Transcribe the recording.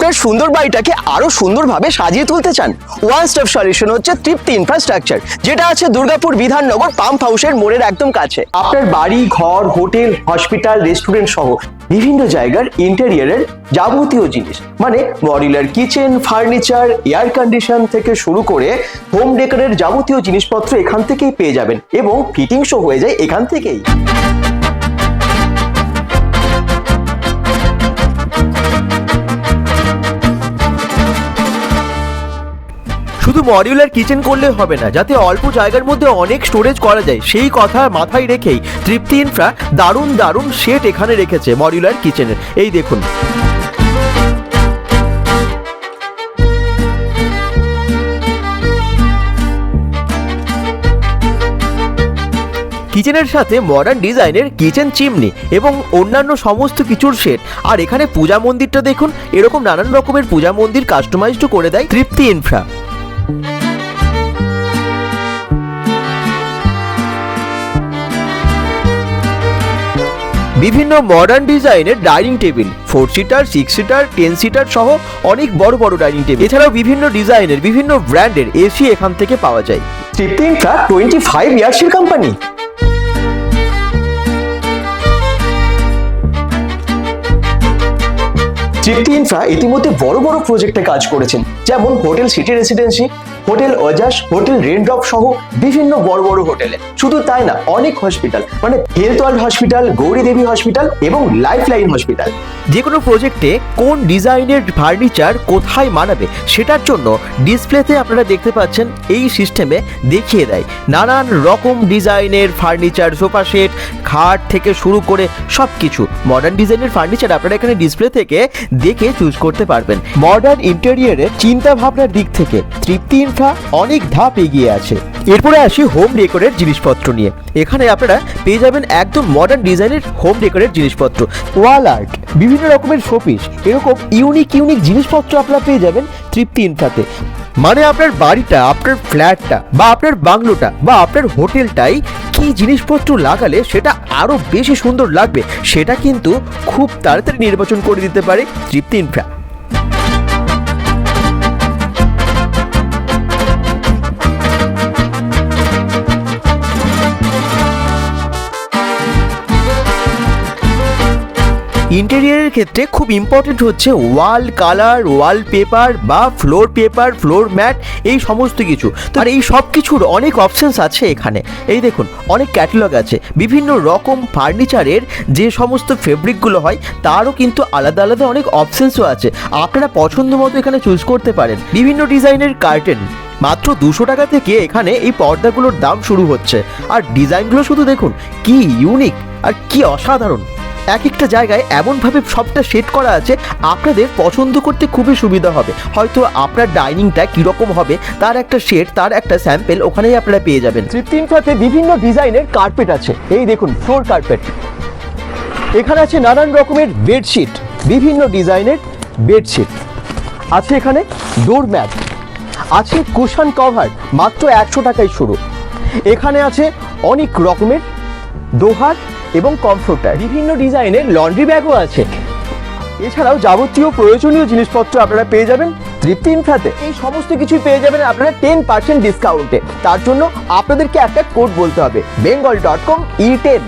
আপনার সুন্দর বাড়িটাকে আরও সুন্দরভাবে সাজিয়ে তুলতে চান। ওয়ান স্টপ সলিউশন হচ্ছে তৃপ্তি ইনফ্রাস্ট্রাকচার যেটা আছে দুর্গাপুর বিধাননগর পাম্প হাউসের মোড়ের একদম কাছে। আপনার বাড়ি, ঘর, হোটেল হসপিটাল রেস্টুরেন্ট সহ বিভিন্ন জায়গার ইন্টেরিয়ারের যাবতীয় জিনিস মানে modular kitchen furniture air condition থেকে শুরু করে হোম ডেকোরের যাবতীয় জিনিসপত্র এখান থেকেই পেয়ে যাবেন এবং ফিটিংসও হয়ে যায় এখান থেকেই। মডিউলার কিচেন করলে হবে না, যাতে অল্প জায়গার মধ্যে অনেক স্টোরেজ করা যায়। সেই কথা মাথায় রেখেই তৃপ্তি ইনফ্রা দারুণ দারুণ সেট এখানে রেখেছে মডিউলার কিচেনের এই দেখুন। কিচেনের সাথে মডার্ন ডিজাইনের কিচেন চিমনি এবং অন্যান্য সমস্ত কিছুর সেট আর এখানে পূজা মন্দিরটা দেখুন, এরকম নানান রকমের পূজা মন্দির কাস্টমাইজড করে দেয় তৃপ্তি ইনফ্রা বিভিন্ন মডার্ন ডিজাইনের dining table four seater six seater ten seater সহ অনেক বড় বড় ডাইনিং টেবিল এছাড়াও বিভিন্ন ডিজাইনের বিভিন্ন ব্র্যান্ডের এসি এখান থেকে পাওয়া যায়। তৃপ্তি ইনফ্রা টোয়েন্টি ফাইভ ইয়ার্সের কোম্পানি তৃপ্তি ইনফ্রা ইতিমধ্যে বড় বড় প্রজেক্টে কাজ করেছেন। যেমন hotel city residency hotel Ojas, hotel raindrop সহ বিভিন্ন বড় বড় হোটেলে। শুধু তাই না, অনেক হসপিটাল মানে health world hospital Gauri Devi hospital এবং লাইফ লাইন হসপিটাল যে কোনো প্রজেক্টে কোন ডিজাইনের ফার্নিচার কোথায় মানাবে, সেটার জন্য ডিসপ্লেতে আপনারা দেখতে পাচ্ছেন এই সিস্টেমে দেখিয়ে দেয়। নানান রকম ডিজাইনের ফার্নিচার সোফা সেট খাট থেকে শুরু করে সব কিছু মডার্ন ডিজাইনের ফার্নিচার আপনারা এখানে ডিসপ্লে থেকে দেখে চুজ করতে পারবেন। মডার্ন ইন্টেরিয়রের চিন্তা ভাবনার দিক থেকে তৃপ্তি ইনফ্রা অনেক ধাপ এগিয়ে আছে। এরপরে আসি হোম ডেকোরের জিনিসপত্র নিয়ে। এখানে আপনারা পেয়ে যাবেন একদম মডার্ন ডিজাইনের হোম ডেকোরের জিনিসপত্র। ওয়াল আর্ট বিভিন্ন রকমের শোপিস এরকম ইউনিক ইউনিক জিনিসপত্র আপনারা পেয়ে যাবেন তৃপ্তি ইনফ্রাতে মানে আপনার বাড়িটা, আপনার ফ্ল্যাটটা বা আপনার বাংলোটা বা আপনার হোটেলটাই কি জিনিসপত্র লাগালে সেটা আরও বেশি সুন্দর লাগবে, সেটা কিন্তু খুব তাড়াতাড়ি নির্বাচন করে দিতে পারে তৃপ্তি ইনফ্রা ইন্টেরিয়ারের ক্ষেত্রে খুব ইম্পর্টেন্ট হচ্ছে ওয়াল কালার ওয়াল পেপার বা ফ্লোর পেপার ফ্লোর ম্যাট এই সমস্ত কিছু। আর এই সব কিছুর অনেক অপশনস আছে এখানে। এই দেখুন, অনেক ক্যাটালগ আছে। বিভিন্ন রকম ফার্নিচারের যে সমস্ত ফেব্রিকগুলো হয়, তারও কিন্তু আলাদা আলাদা অনেক অপশানসও আছে। আপনারা পছন্দ মতো এখানে চুজ করতে পারেন। বিভিন্ন ডিজাইনের কার্টেন মাত্র দুশো টাকা থেকে এখানে এই পর্দাগুলোর দাম শুরু হচ্ছে। আর ডিজাইনগুলো শুধু দেখুন, কি ইউনিক আর কি অসাধারণ। এক একটা জায়গায় এমনভাবে সবটা সেট করা আছে, আপনাদের পছন্দ করতে খুবই সুবিধা হবে। হয়তো আপনার ডাইনিংটা কীরকম হবে, তার একটা সেট তার একটা স্যাম্পেল ওখানেই আপনারা পেয়ে যাবেন। সাথে বিভিন্ন ডিজাইনের কার্পেট আছে। এই দেখুন ফ্লোর কার্পেট এখানে আছে নানান রকমের বেডশিট বিভিন্ন ডিজাইনের বেডশিট আছে এখানে ডোর ম্যাট আছে কুশন কভার মাত্র একশো টাকায় শুরু। এখানে আছে অনেক রকমের দোহার এবং কমফোর্টার। বিভিন্ন ডিজাইনের লন্ড্রি ব্যাগও আছে। এছাড়াও যাবতীয় প্রয়োজনীয় জিনিসপত্র আপনারা পেয়ে যাবেন তৃপ্তি ইনফ্রাতে। এই সমস্ত কিছুই পেয়ে যাবেন আপনারা টেন পার্সেন্ট ডিসকাউন্টে তার জন্য আপনাদেরকে একটা কোড বলতে হবে Bengal dot com E ten